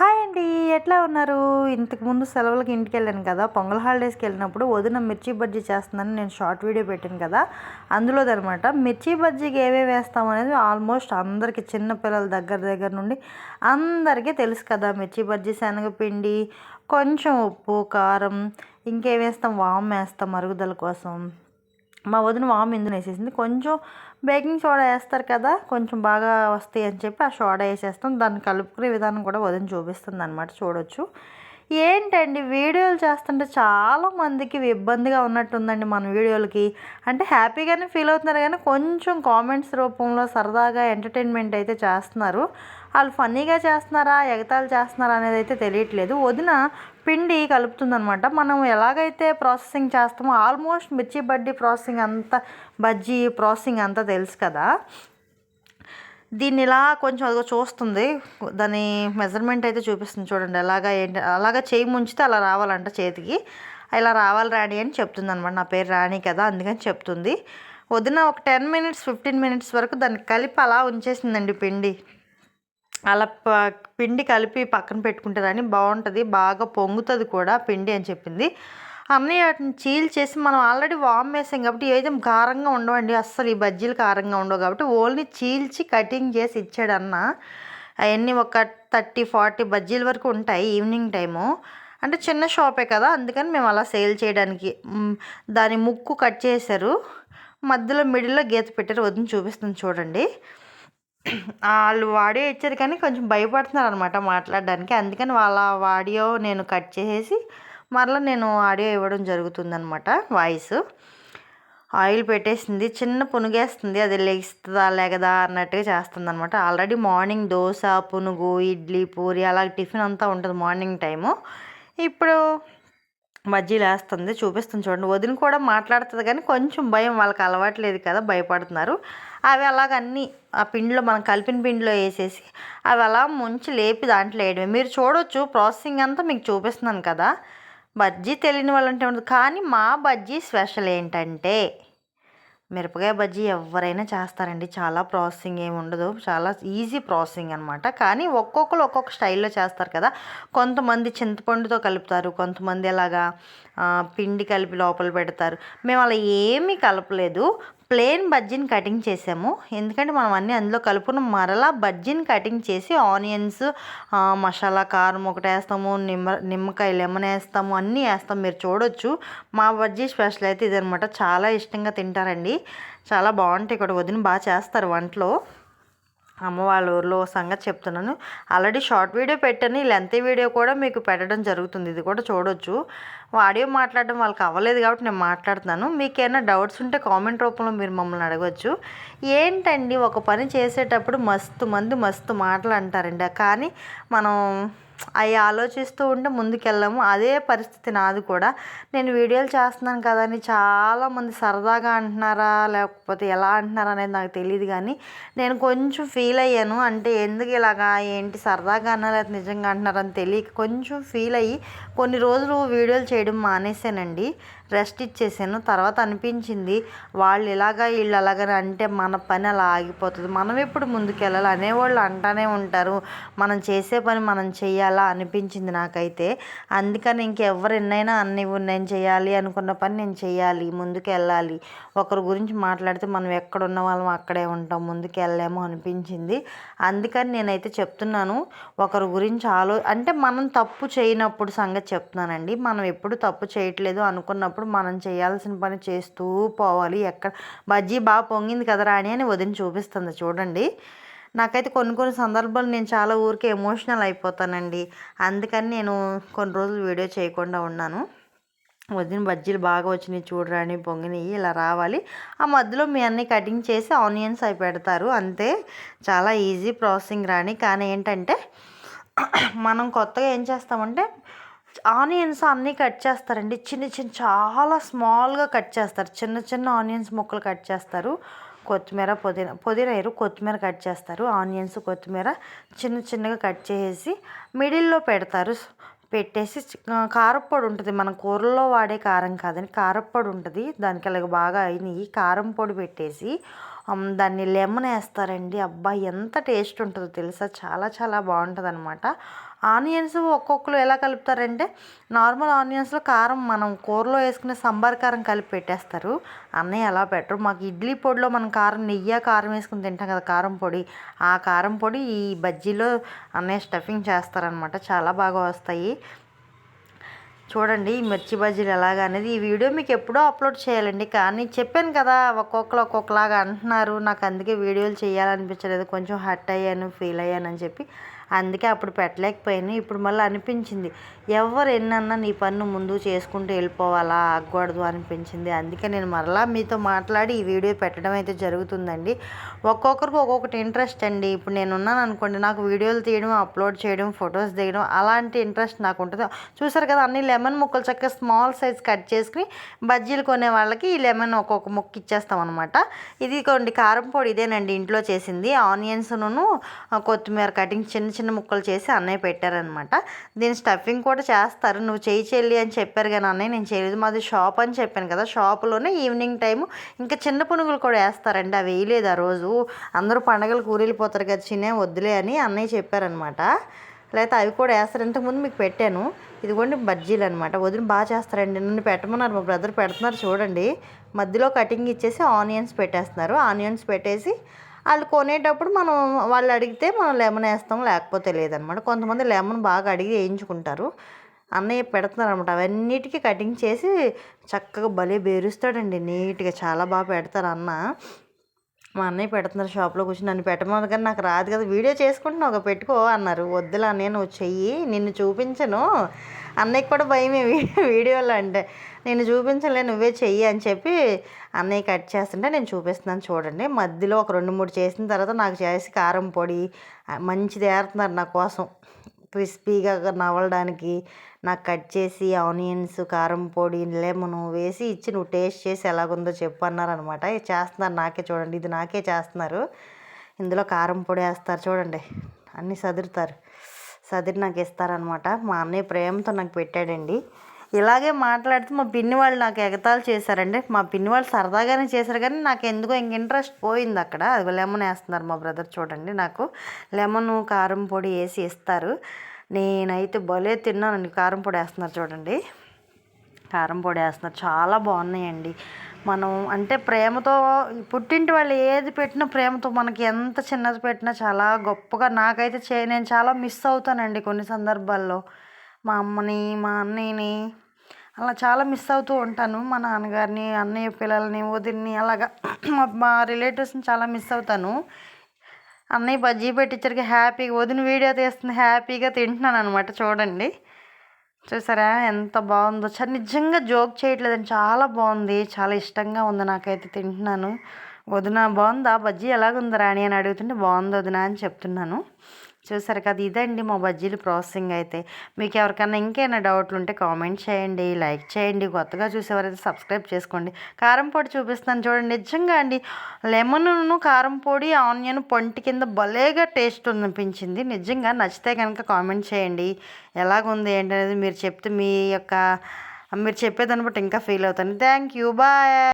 Hi అండి ఎట్లా ఉన్నారు? ఇంతకుముందు సెలవులకి ఇంటికి వెళ్ళాను కదా పొంగల్ హాలిడేస్కి వెళ్ళినప్పుడు వదిన మిర్చి బజ్జీ చేస్తుందని నేను షార్ట్ వీడియో పెట్టాను కదా అందులోదనమాట మిర్చి బజ్జీకి ఏవే వేస్తాం అనేది ఆల్మోస్ట్ అందరికీ చిన్నపిల్లల దగ్గర దగ్గర నుండి అందరికీ తెలుసు కదా మిర్చి బజ్జీ శనగపిండి కొంచెం ఉప్పు కారం ఇంకేం వేస్తాం? వామ్ వేస్తాం మరుగుదల కోసం. మా వదిన వామ్ ఇందులో వేసేసింది. కొంచెం బేకింగ్ సోడా వేస్తారు కదా కొంచెం బాగా వస్తాయి అని చెప్పి ఆ సోడా వేసేస్తాం. దాన్ని కలుపుకునే విధానం కూడా వదిన చూపిస్తుంది అనమాట చూడొచ్చు. ఏంటండి వీడియోలు చేస్తుంటే చాలా మందికి ఇబ్బందిగా ఉన్నట్టుందండి మన వీడియోలకి. అంటే హ్యాపీగానే ఫీల్ అవుతున్నారు కానీ కొంచెం కామెంట్స్ రూపంలో సరదాగా ఎంటర్టైన్మెంట్ అయితే చేస్తున్నారు. వాళ్ళు ఫన్నీగా చేస్తున్నారా ఎగతాళి చేస్తున్నారా అనేది అయితే తెలియట్లేదు. వదిన పిండి కలుపుతుందనమాట మనం ఎలాగైతే ప్రాసెసింగ్ చేస్తామో ఆల్మోస్ట్ మిర్చి బడ్డీ ప్రాసెసింగ్ అంతా బజ్జీ ప్రాసెసింగ్ అంతా తెలుసు కదా. దీన్ని ఇలా కొంచెం అదిగో చూస్తుంది. దాని మెజర్మెంట్ అయితే చూపిస్తుంది చూడండి. ఎలాగా ఏంటి అలాగా చేయి ముంచితే అలా రావాలంట చేతికి. ఇలా రావాలి రాణి అని చెప్తుంది అనమాట నా పేరు రాణి కదా అందుకని చెప్తుంది. వదిన ఒక టెన్ మినిట్స్ ఫిఫ్టీన్ మినిట్స్ వరకు దాన్ని కలిపి అలా ఉంచేసిందండి పిండి. అలా ప- పిండి కలిపి పక్కన పెట్టుకుంటే కానీ బాగుంటుంది బాగా పొంగుతుంది కూడా పిండి అని చెప్పింది. అన్నీ వాటిని చీల్చేసి మనం ఆల్రెడీ వామ్ వేసాం కాబట్టి ఏదైతే కారంగా ఉండవండి. అస్సలు ఈ బజ్జీలు కారంగా ఉండవు కాబట్టి ఓన్లీ చీల్చి కటింగ్ చేసి ఇచ్చాడు అన్న అవన్నీ ఒక థర్టీ ఫార్టీ బజ్జీల వరకు ఉంటాయి ఈవినింగ్ టైము. అంటే చిన్న షాపే కదా అందుకని మేము అలా సేల్ చేయడానికి. దాని ముక్కు కట్ చేశారు. మధ్యలో మిడిల్లో గీత పెట్టారు. వదిన చూపిస్తుంది చూడండి. వాళ్ళు వాడియో ఇచ్చారు కానీ కొంచెం భయపడుతున్నారు అనమాట మాట్లాడడానికి. అందుకని వాళ్ళ వాడియో నేను కట్ చేసేసి మరలా నేను ఆడియో ఇవ్వడం జరుగుతుందనమాట వాయిస్. ఆయిల్ పెట్టేసింది చిన్న పునుగేస్తుంది అది లెగిస్తుందా లేగదా అన్నట్టుగా చేస్తుంది అనమాట ఆల్రెడీ మార్నింగ్ దోశ పునుగు ఇడ్లీ పూరి అలా టిఫిన్ అంతా ఉంటుంది మార్నింగ్ టైము. ఇప్పుడు బజ్జీలు వేస్తుంది చూపిస్తుంది చూడండి. వదిన కూడా మాట్లాడుతుంది కానీ కొంచెం భయం వాళ్ళకి అలవాట్లేదు కదా భయపడుతున్నారు. అవి అలాగ అన్నీ ఆ పిండిలో మనం కలిపిన పిండిలో వేసేసి అవి అలా ముంచి లేపి దాంట్లో వేయడమే. మీరు చూడొచ్చు ప్రాసెసింగ్ అంతా మీకు చూపిస్తున్నాను కదా. బజ్జీ తెలియని వాళ్ళంటే ఉండదు. కానీ మా బజ్జీ స్పెషల్ ఏంటంటే మిరపకాయ బజ్జీ ఎవరైనా చేస్తారండి. చాలా ప్రాసెసింగ్ ఏమి ఉండదు. చాలా ఈజీ ప్రాసెసింగ్ అనమాట కానీ ఒక్కొక్కరు ఒక్కొక్క స్టైల్లో చేస్తారు కదా. కొంతమంది చింతపండుతో కలుపుతారు. కొంతమంది అలాగా పిండి కలిపి లోపల పెడతారు. మేము అలా ఏమీ కలపలేదు. ప్లేన్ బజ్జీని కటింగ్ చేసాము. ఎందుకంటే మనం అన్నీ అందులో కలుపుకున్న. మరలా బజ్జీని కటింగ్ చేసి ఆనియన్స్ మసాలా కారం ఒకటి వేస్తాము నిమ్మ నిమ్మకాయ లెమన్ వేస్తాము అన్నీ వేస్తాం. మీరు చూడొచ్చు. మా బజ్జీ స్పెషల్ అయితే ఇదనమాట. చాలా ఇష్టంగా తింటారండి. చాలా బాగుంటాయి ఇక్కడ. వదిన బాగా చేస్తారు వంటలో. అమ్మ వాళ్ళ ఊర్లో సంగతి చెప్తున్నాను. ఆల్రెడీ షార్ట్ వీడియో పెట్టాను. లెంత్ వీడియో కూడా మీకు పెట్టడం జరుగుతుంది. ఇది కూడా చూడొచ్చు. ఆడియో మాట్లాడడం వాళ్ళకి అవ్వలేదు కాబట్టి నేను మాట్లాడుతున్నాను. మీకు ఏమైనా డౌట్స్ ఉంటే కామెంట్ రూపంలో మీరు మమ్మల్ని అడగవచ్చు ఏంటండి ఒక పని చేసేటప్పుడు మస్తు మంది మస్తు మాటలు అంటారండి. కానీ మనం అవి ఆలోచిస్తూ ఉంటే ముందుకెళ్ళాము. అదే పరిస్థితి నాది కూడా. నేను వీడియోలు చేస్తున్నాను కదా అని చాలామంది సరదాగా అంటున్నారా లేకపోతే ఎలా అంటున్నారా అనేది నాకు తెలియదు కానీ నేను కొంచెం ఫీల్ అయ్యాను. అంటే ఎందుకు ఇలాగా ఏంటి సరదాగా అన్నా లేకపోతే నిజంగా అంటున్నారని తెలియక కొంచెం ఫీల్ అయ్యి కొన్ని రోజులు వీడియోలు చేయడం మానేశానండి. రెస్ట్ ఇచ్చేసాను. తర్వాత అనిపించింది వాళ్ళు ఇలాగా వీళ్ళు అలాగని అంటే మన పని అలా ఆగిపోతుంది. మనం ఎప్పుడు ముందుకెళ్ళాలి? అనేవాళ్ళు అంటానే ఉంటారు. మనం చేసే పని మనం చేయాలా అనిపించింది నాకైతే. అందుకని ఇంకెవరు ఎన్నైనా అన్ని నేను చేయాలి అనుకున్న పని నేను చేయాలి ముందుకు వెళ్ళాలి ఒకరి గురించి మాట్లాడితే మనం ఎక్కడ ఉన్న వాళ్ళం అక్కడే ఉంటాం ముందుకు వెళ్ళలేము అనిపించింది. అందుకని నేనైతే చెప్తున్నాను ఒకరి గురించి ఆలో అంటే మనం తప్పు చేయనప్పుడు సంగతి చెప్తున్నానండి. మనం ఎప్పుడు తప్పు చేయట్లేదు అనుకున్నప్పుడు మనం చేయాల్సిన పని చేస్తూ పోవాలి. ఎక్కడ బజ్జీ బాగా పొంగింది కదా అని అని వదిన చూపిస్తుంది చూడండి. నాకైతే కొన్ని కొన్ని సందర్భాలు నేను చాలా ఊరికే ఎమోషనల్ అయిపోతానండి. అందుకని నేను కొన్ని రోజులు వీడియో చేయకుండా ఉన్నాను. వదిన బజ్జీలు బాగా వచ్చినాయి చూడరాని పొంగినాయి ఇలా రావాలి. ఆ మధ్యలో మీ అన్ని కటింగ్ చేసి ఆనియన్స్ అవి పెడతారు. అంతే. చాలా ఈజీ ప్రాసెసింగ్ రాని కానీ ఏంటంటే మనం కొత్తగా ఏం చేస్తామంటే ఆనియన్స్ అన్నీ కట్ చేస్తారండి. చిన్న చిన్న చాలా స్మాల్గా కట్ చేస్తారు. చిన్న చిన్న ఆనియన్స్ ముక్కలు కట్ చేస్తారు. కొత్తిమీర పుదీనా పుదీనా వేరు కొత్తిమీర కట్ చేస్తారు. ఆనియన్స్ కొత్తిమీర చిన్న చిన్నగా కట్ చేసి మిడిల్లో పెడతారు. పెట్టేసి చి- కారప్పొడి ఉంటుంది. మన కూరల్లో వాడే కారం కాదని కారప్పొడి ఉంటుంది. దానికి అలాగ బాగా అయినాయి. కారం పొడి పెట్టేసి దాన్ని లెమన్ వేస్తారండి. అబ్బా ఎంత టేస్ట్ ఉంటుందో తెలుసా? చాలా చాలా బాగుంటుంది అనమాట ఆనియన్స్ ఒక్కొక్కరు ఎలా కలుపుతారంటే నార్మల్ ఆనియన్స్లో కారం మనం కూరలో వేసుకునే సాంబార్ కారం కలిపి పెట్టేస్తారు. అన్నయ్య అలా పెట్టరు. మాకు ఇడ్లీ పొడిలో మనం కారం నెయ్యి కారం వేసుకుని తింటాం కదా కారం పొడి. ఆ కారం పొడి ఈ బజ్జీలో అన్నయ్య స్టఫింగ్ చేస్తారనమాట చాలా బాగా వస్తాయి. చూడండి ఈ మిర్చి బజ్జీలు ఎలాగా అనేది. ఈ వీడియో మీకు ఎప్పుడో అప్లోడ్ చేయాలండి. కానీ చెప్పాను కదా ఒక్కొక్కరు ఒక్కొక్కలాగా అంటున్నారు. నాకు అందుకే వీడియోలు చేయాలనిపించలేదు. కొంచెం హట్ అయ్యాను ఫీల్ అయ్యాను అని చెప్పి. అందుకే అప్పుడు పెట్టలేకపోయాను. ఇప్పుడు మళ్ళీ అనిపించింది ఎవరు ఎన్నన్నా నీ పన్ను ముందు చేసుకుంటూ వెళ్ళిపోవాలా? ఆగకూడదు అనిపించింది. అందుకే నేను మరలా మీతో మాట్లాడి ఈ వీడియో పెట్టడం అయితే జరుగుతుందండి. ఒక్కొక్కరికి ఒక్కొక్కటి ఇంట్రెస్ట్ అండి. ఇప్పుడు నేను ఉన్నాను అనుకోండి నాకు వీడియోలు తీయడం అప్లోడ్ చేయడం ఫొటోస్ తీయడం అలాంటి ఇంట్రెస్ట్ నాకు ఉంటుంది. చూసారు కదా అన్ని లెమన్ ముక్కలు చక్కగా స్మాల్ సైజ్ కట్ చేసుకుని బజ్జీలు కొనే వాళ్ళకి ఈ లెమన్ ఒక్కొక్క ముక్క ఇచ్చేస్తాం అనమాట ఇది కొన్ని కారం పొడి ఇదేనండి ఇంట్లో చేసింది. ఆనియన్స్ను కొత్తిమీర కటింగ్ చిన్న చిన్న ముక్కలు చేసి అన్నయ్య పెట్టారనమాట. దీని స్టఫింగ్ కూడా చేస్తారు. నువ్వు చేయి చెల్లి అని చెప్పారు కానీ అన్నయ్య నేను చేయలేదు. మాది షాప్ అని చెప్పాను కదా షాపులోనే ఈవినింగ్ టైము ఇంకా చిన్న పునుగులు కూడా వేస్తారండి. అవి వేయలేదు ఆ రోజు. అందరూ పండగలు కూరెళ్ళిపోతారు కదా చిన్న వద్దులే అని అన్నయ్య చెప్పారనమాట. లేకపోతే అవి కూడా వేస్తారు. ఇంతకుముందు మీకు పెట్టాను. ఇదిగోండి బజ్జీలు అనమాట. వదిలి బాగా చేస్తారండి. నన్ను పెట్టమన్నారు. మా బ్రదర్ పెడుతున్నారు చూడండి. మధ్యలో కటింగ్ ఇచ్చేసి ఆనియన్స్ పెట్టేస్తున్నారు. ఆనియన్స్ పెట్టేసి వాళ్ళు కొనేటప్పుడు మనం వాళ్ళు అడిగితే మనం లెమన్ వేస్తాం లేకపోతే లేదనమాట. కొంతమంది లెమన్ బాగా అడిగి వేయించుకుంటారు. అన్నయ్య పెడతారనమాట. అనమాట అవన్నిటికీ కటింగ్ చేసి చక్కగా భలే బేరుస్తాడండి. నీట్గా చాలా బాగా పెడతారు అన్న. మా అన్నయ్య పెడుతున్నారు షాప్లో కూర్చొని. నన్ను పెట్టమన్నారు కానీ నాకు రాదు కదా వీడియో చేసుకుంటున్నావు ఒక పెట్టుకో అన్నారు. వద్దులా అన్నయ్య నువ్వు చెయ్యి నిన్ను చూపించను. అన్నయ్యకి కూడా భయమే వీడియోలో అంటే నేను చూపించలే నువ్వే చెయ్యి అని చెప్పి అన్నయ్య కట్ చేస్తుంటే నేను చూపిస్తున్నాను చూడండి. మధ్యలో ఒక రెండు మూడు చేసిన తర్వాత నాకు చేసి కారం పొడి మంచిది ఏరుతున్నారు నా కోసం. క్రిస్పీగా నవలడానికి నాకు కట్ చేసి ఆనియన్స్ కారం పొడి లెమన్ వేసి ఇచ్చి నువ్వు టేస్ట్ చేసి ఎలాగుందో చెప్పు అన్నారనమాట ఇది చేస్తున్నారు? నాకే చూడండి. ఇది నాకే చేస్తున్నారు. ఇందులో కారం పొడి వేస్తారు చూడండి. అన్నీ సదురుతారు. సదిరి నాకు ఇస్తారనమాట మా అన్నయ్య ప్రేమతో నాకు పెట్టాడండి. ఇలాగే మాట్లాడితే మా పిన్ని వాళ్ళు నాకు ఎగతాళి చేశారండి. మా పిన్ని వాళ్ళు సరదాగానే చేశారు కానీ నాకు ఎందుకో ఇంక ఇంట్రెస్ట్ పోయింది అక్కడ. అది లెమన్ వేస్తున్నారు మా బ్రదర్ చూడండి నాకు. లెమన్ కారం పొడి వేసి ఇస్తారు. నేనైతే భలే తిన్నానండి. కారం పొడి వేస్తున్నారు చూడండి. కారం పొడి వేస్తున్నారు. చాలా బాగున్నాయండి. మనం అంటే ప్రేమతో పుట్టింటి వాళ్ళు ఏది పెట్టినా ప్రేమతో మనకి ఎంత చిన్నది పెట్టినా చాలా గొప్పగా నాకైతే చే నేను చాలా మిస్ అవుతానండి కొన్ని సందర్భాల్లో. మా అమ్మని మా అన్నయ్యని అలా చాలా మిస్ అవుతూ ఉంటాను. మా నాన్నగారిని అన్నయ్య పిల్లల్ని వదిన్ని అలాగా. మా- మా రిలేటివ్స్ని చాలా మిస్ అవుతాను. అన్నయ్య బజ్జీ పెట్టించరికి హ్యాపీగా వదిన వీడియో తీస్తుంది హ్యాపీగా తింటున్నాను అనమాట చూడండి. చూసారా ఎంత బాగుందో. చాలా నిజంగా జోక్ చేయట్లేదని చాలా బాగుంది. చాలా ఇష్టంగా ఉంది నాకైతే తింటున్నాను. వదిన బాగుందా? బజ్జీ ఎలాగుంది రాణి అని అడుగుతుంటే బాగుంది వదిన అని చెప్తున్నాను. చూసారు కదా ఇదండి మా బజ్జీలు ప్రాసెసింగ్ అయితే. మీకు ఎవరికైనా ఇంకేమైనా డౌట్లు ఉంటే కామెంట్ చేయండి లైక్ చేయండి కొత్తగా చూసేవారైతే సబ్స్క్రైబ్ చేసుకోండి. కారం పొడి చూపిస్తాను చూడండి నిజంగా అండి. లెమన్ను కారం పొడి ఆనియన్ పొంటి కింద భలేగా టేస్ట్ అనిపించింది నిజంగా నచ్చితే కనుక కామెంట్ చేయండి. ఎలాగుంది ఏంటనేది మీరు చెప్తే మీ యొక్క మీరు చెప్పేదాన్ని బట్టి ఇంకా ఫీల్ అవుతాను. Thank you bye.